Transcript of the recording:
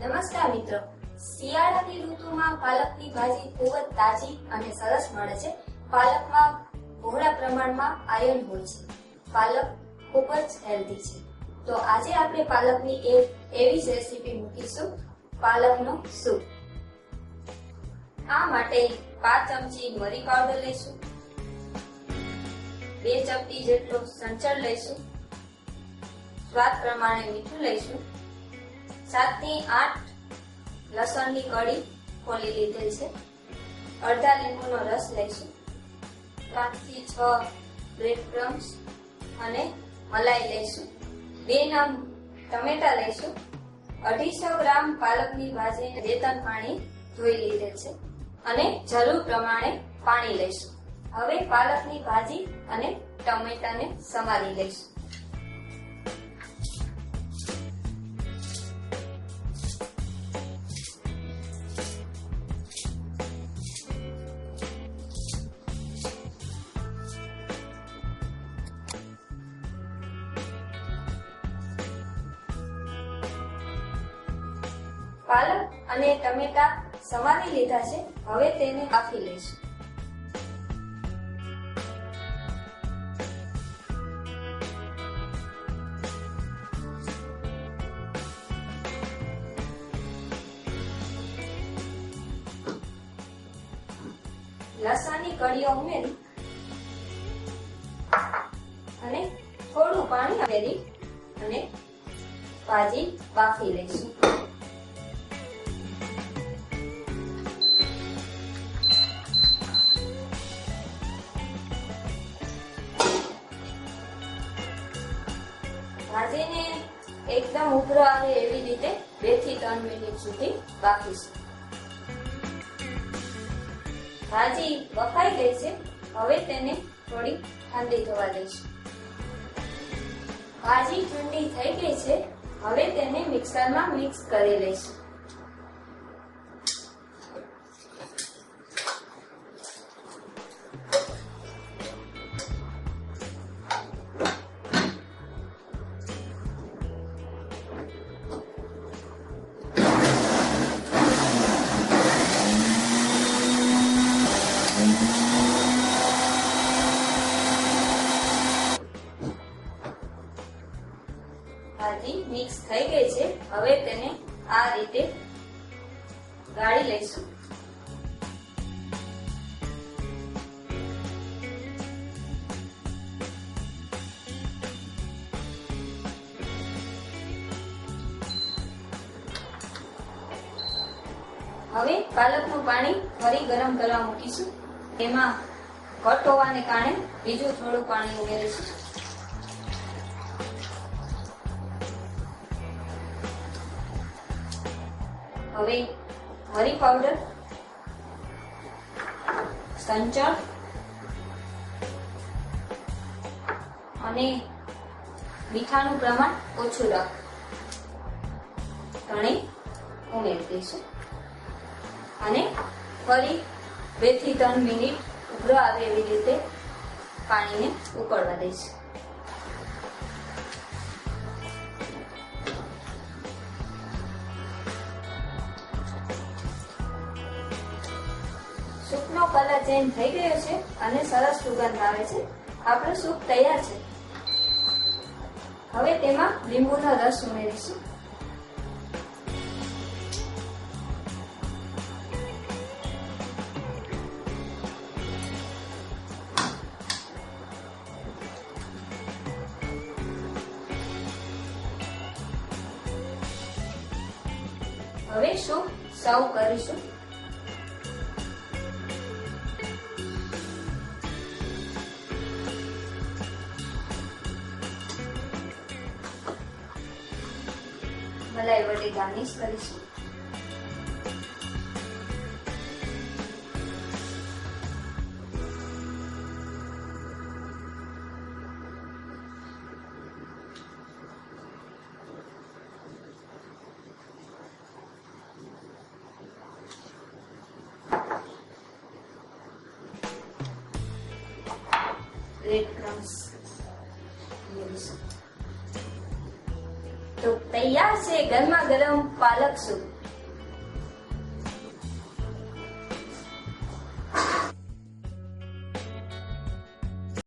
નમસ્કાર મિત્રો. શિયાળાની ઋતુમાં પાલકની ભાજી ખૂબ જ તાજી અને સરસ મળે છે. પાલકમાં બહોળા પ્રમાણમાં આયર્ન હોય છે. પાલક ખૂબ જ હેલ્ધી છે. તો આજે આપણે પાલકની એક એવી જ રેસીપી મૂકીશું. પાલકનો સૂપ આ માટે પાંચ ચમચી મરી પાવડર લઈશું. બે ચમચી જેટલો સંચળ લઈશું. સ્વાદ પ્રમાણે મીઠું લઈશું. સાતથી આઠ લસણની કળી ખોલી લીધેલ છે. અડધા લીંબુનો રસ લઈશું. પાંચથી છ બ્રેડ ક્રમ્સ અને મલાઈ લઈશું. બે નંગ ટમેટા લઈશું. અઢીસો ગ્રામ પાલકની ભાજીને રેતન પાણી ધોઈ લીધેલ છે અને જરૂર પ્રમાણે પાણી લઈશું. હવે પાલકની ભાજી અને ટમેટાને સમારી લઈશું. પાલક અને ટમેટા સમારી લીધા છે. હવે તેને બાફી લઈશું. લસણની કળીઓ ઉમેરી અને થોડું પાણી ઉમેરી અને ભાજી બાફી લઈશું. ભાજીને એકદમ ઉભરો આવે એવી રીતે બેથી ત્રણ મિનિટ સુધી બાફીશું ભાજી બફાઈ ગઈ છે. હવે તેને થોડી ઠંડી થવા દઈશું. ભાજી ઠંડી થઈ ગઈ છે. હવે તેને મિક્સરમાં મિક્સ કરી લઈશું. ભાજી મિક્સ થઈ ગઈ છે. હવે તેને આ રીતે ગાળી લઈશું. હવે પાલકનું પાણી ફરી ગરમ કરવા મૂકીશું. એમાં કટ હોવાને કારણે બીજું થોડું પાણી ઉમેરીશું. હવે મરી પાવડર સંચળ અને મીઠાનું પ્રમાણ ઓછું રાખ. ત્રણેય ઉમેરી દઈશું. અને ફરી બેથી ત્રણ મિનિટ ઉભરો આવે એવી રીતે પાણીને ઉકળવા દઈશું. કલર ચેન્જ થઈ ગયો છે અને સરસ સુગંધ આવે છે. આપણો સૂપ તૈયાર છે. હવે તેમાં લીંબુનો રસ ઉમેરીશું. હવે સૂપ સર્વ કરીશું. મલાઈ વડે ગાર્નિશ કરીશું ઉમેરીશું તો તૈયાર છે. ગરમા ગરમ પાલક સૂપ.